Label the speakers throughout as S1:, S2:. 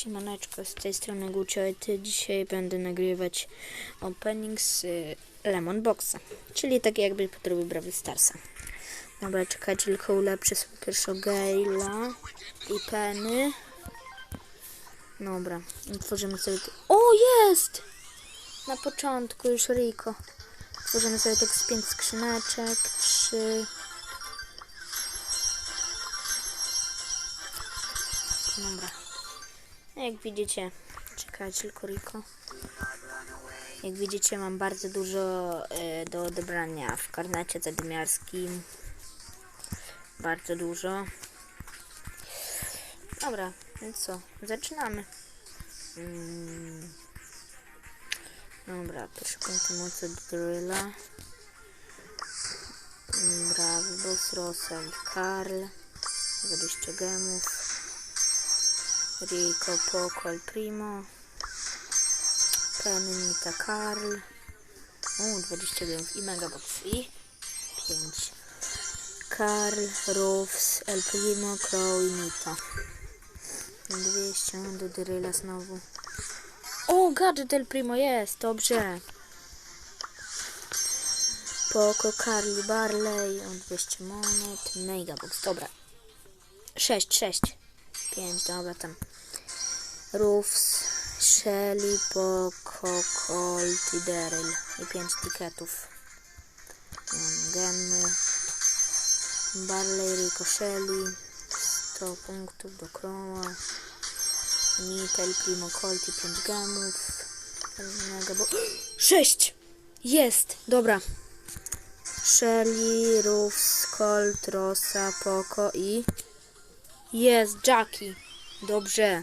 S1: Siemaneczko, z tej strony Gucioet. Dzisiaj będę nagrywać opening z y, Lemon Boxa, czyli tak jakby podrobił Brawl Starsa. Dobra, czekajcie, tylko ulepszę sobie pierwszą Gale'a i Penny. Dobra, tworzymy sobie... O, jest! Na początku już Rico. Tworzymy sobie tak z pięć skrzyneczek, trzy... 3 Jak widzicie, czekajcie tylko. Jak widzicie mam bardzo dużo e, do odebrania w karnecie zadymiarskim. Bardzo dużo. Dobra, więc co? Zaczynamy. Mm. Dobra, pierwszy punkt mocy Drilla. Brawo, Boss, i Karl. 20 gemów. Rico, Poco, El Primo, Penny, Nita, Karl, u, 20 gemów i Megabox i 5. Karl, Rufs, El Primo, Crow i Nita. 200 do Dyryla znowu. O, gadżet El Primo jest, dobrze. Poco, Carly, Barley, o 200 monet, Megabox, dobra. 6, 6. 5, dobra tam. Roofs, Shelly, Poco, Colt i Daryl. I 5 tiketów. Gemy. Barley, Rico, Shelly. 100 punktów do Crowa. Nitel, Primo, Colt i 5 gemów. Bo... 6! Jest! Dobra. Shelly, Roofs, Colt, Rosa, Poco i... Jest, Jackie. Dobrze.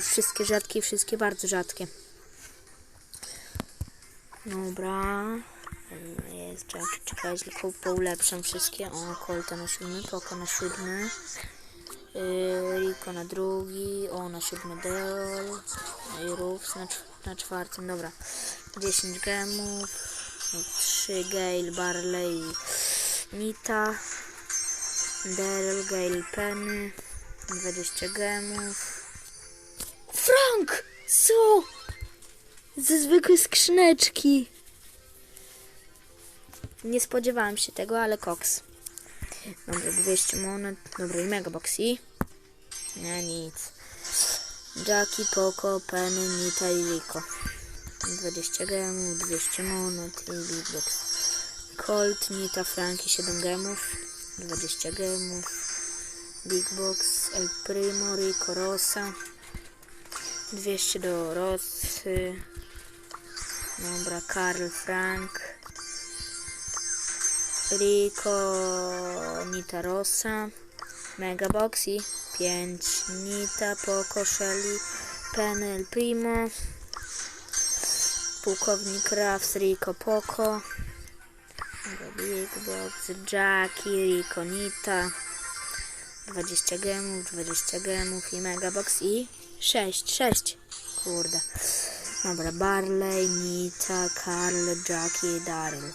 S1: Wszystkie rzadkie, wszystkie bardzo rzadkie. Dobra. Jest Jackie, czekajcie, tylko poulepszam wszystkie. O, Colta na siódmy, Poco na siódmy. Yy, Rico na drugi, o na siódmy Deol. I Rufs na, cz- na czwartym, dobra. 10 gemów. 3 Gale, Barley Nita. Daryl, Gale, Penny. 20 gemów. Frank! Co? Ze zwykłej skrzyneczki. Nie spodziewałam się tego, ale koks. Dobra, 200 monet. Dobra, i megabox i... Nie, nic. Jackie, Poco, Penny, Nita i Rico. 20 gemów, 200 monet i Big Box. Colt, Nita, Franki, 7 gemów. 20 gemów. Big Box, El Primo, Rico, Rosa. 200 do Rosy. Dobra, Karl, Frank. Rico, Nita, Rosa. Megabox i 5. Nita, Poco, Shelly, Penny, El Primo. Pułkownik Rafs, Rico, Poco. Big Box, Jackie, Rico, Nita. 20 gemów, 20 gemów i megabox i 6, 6. Kurde. Dobra, Barley, Nita, Karl, Jackie Daryl.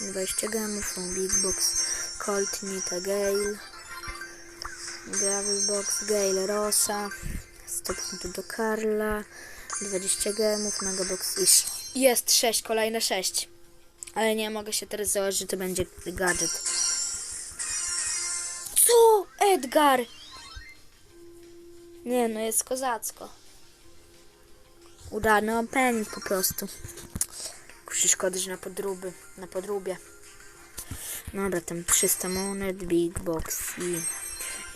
S1: 20 gemów, Big Box, Colt, Nita, Gale. Gravel Box, Gale, Rosa. 100 punktów do Karla. 20 gemów, megabox i jest 6, kolejne 6. Ale nie mogę się teraz założyć, że to będzie gadżet. Edgar! Nie no, jest kozacko. Udany opening po prostu. Kusi szkody, że na podróby, na podróbie. Dobra, tam 300 monet, Big Box i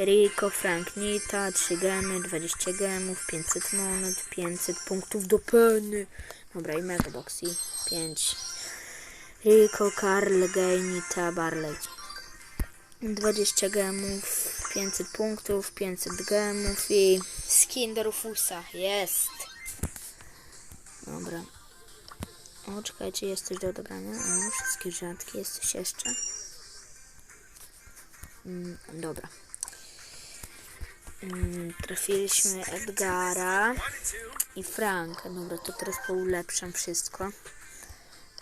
S1: Rico, Frank Nita, 3 gemy, 20 gemów, 500 monet, 500 punktów do penny. Dobra, i Megabox i 5. Rico, Karl, Gay, Nita, Barley. 20 gemów, 500 punktów, 500 gemów i skin do Rufusa. Jest. Dobra. O, czekajcie, jest coś do odebrania. O, wszystkie rzadkie. Jest coś jeszcze. Mm, dobra. Mm, trafiliśmy Edgara i Franka. Dobra, to teraz poulepszam wszystko.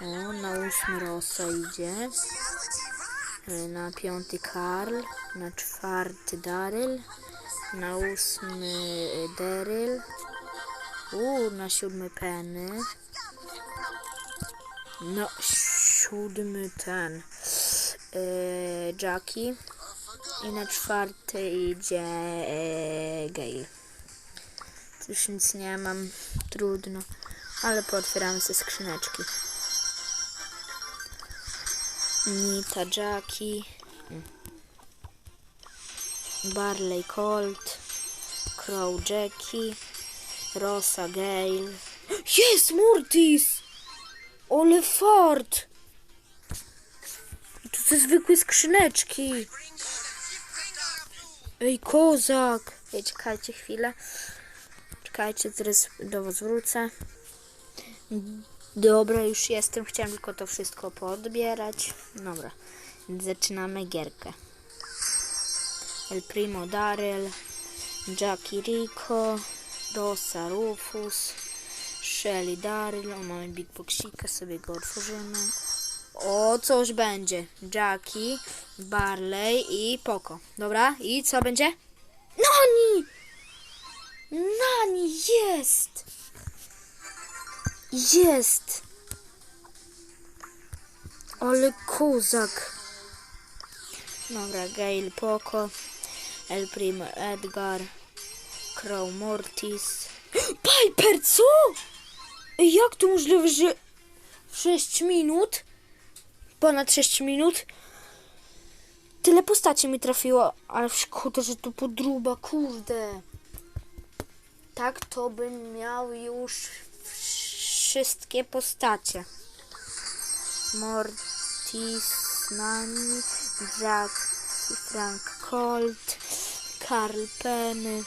S1: O, na ósmy Rosa idzie. Na piąty Karl, na czwarty Daryl, Na ósmy Daryl. Uuu, na siódmy Penny. Na siódmy ten y, Jackie. I na czwarty idzie y, Gale. Już nic nie mam, trudno. Ale pootwieramy sobie skrzyneczki. Nita, Jackie. Barley Colt, Crow Jackie, Rosa Gale. Jest Mortis! Ole Ford! To są zwykłe skrzyneczki. Ej, kozak! Ej, czekajcie chwilę. Czekajcie, zaraz do was wrócę. Dobra, już jestem. Chciałem tylko to wszystko podbierać. Dobra, zaczynamy gierkę. El Primo Daryl, Jackie Rico, Rosa Rufus, Shelly Daryl. O, mamy Big Boxika, sobie go otworzymy. O, coś będzie. Jackie, Barley i Poco. Dobra, i co będzie? Nani! Nani, jest! Jest! Ale kozak! Dobra, Gail Poco, El Primo Edgar, Crow Mortis. Piper, co? Jak to możliwe, że w 6 minut, ponad 6 minut, tyle postaci mi trafiło, ale szkoda, że to podruba, kurde. Tak to bym miał już wszystkie postacie. Mortis, Nani, Jack, Frank Colt, Karl Penny,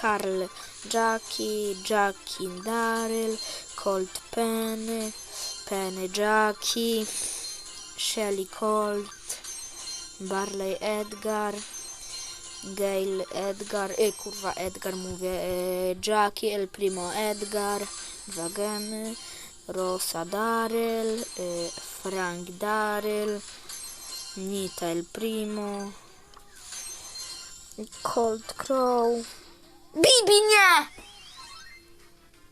S1: Karl Jackie, Jackie Daryl, Colt Penny, Penny Jackie, Shelly Colt, Barley Edgar, Gail Edgar, y, kurwa Edgar mówię, y, Jackie El Primo Edgar, dwa gemy, Rosa Daryl, y, Frank Daryl, Nita El Primo, Colt Crow. Bibi nie!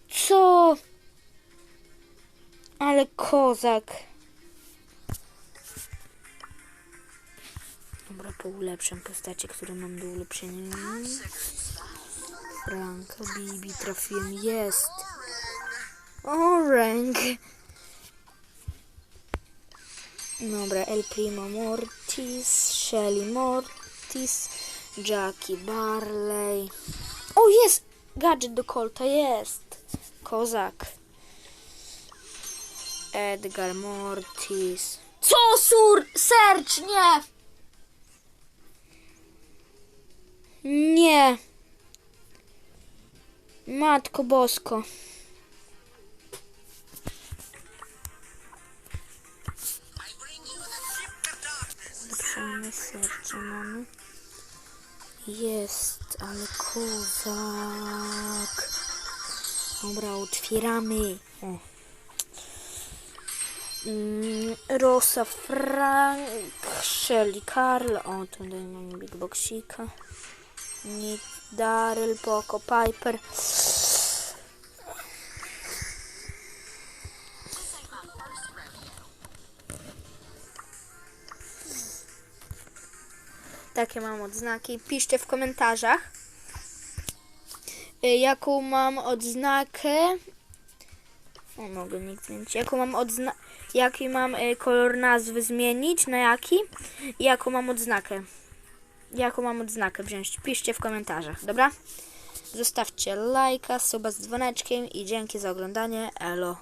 S1: Co? Ale kozak. Poulepszam postacie, które mam do ulepszenia. Franka, Bibi, trafiłem, jest. Orange. Dobra, El Primo Mortis, Shelly Mortis, Jackie Barley. O, jest! Gadżet do Colta, jest. Kozak. Edgar Mortis. Co, sur? Sercz, nie! Nie. Matko Bosko. Zapraszamy serce mamy. Jest, ale kozak. Dobra, otwieramy. Mm, Rosa Frank, Shelly Karl. O, tutaj mamy Big Boxika. Nick Daryl, Poco Piper. Takie mam odznaki. Piszcie w komentarzach, y, jaką mam odznakę. O, mogę nikt zmienić. Jaką mam odzna... Jaki mam y, kolor nazwy zmienić? Na jaki? Jaką mam odznakę? Jaką mam odznakę wziąć? Piszcie w komentarzach, dobra? Zostawcie lajka, suba z dzwoneczkiem i dzięki za oglądanie. Elo.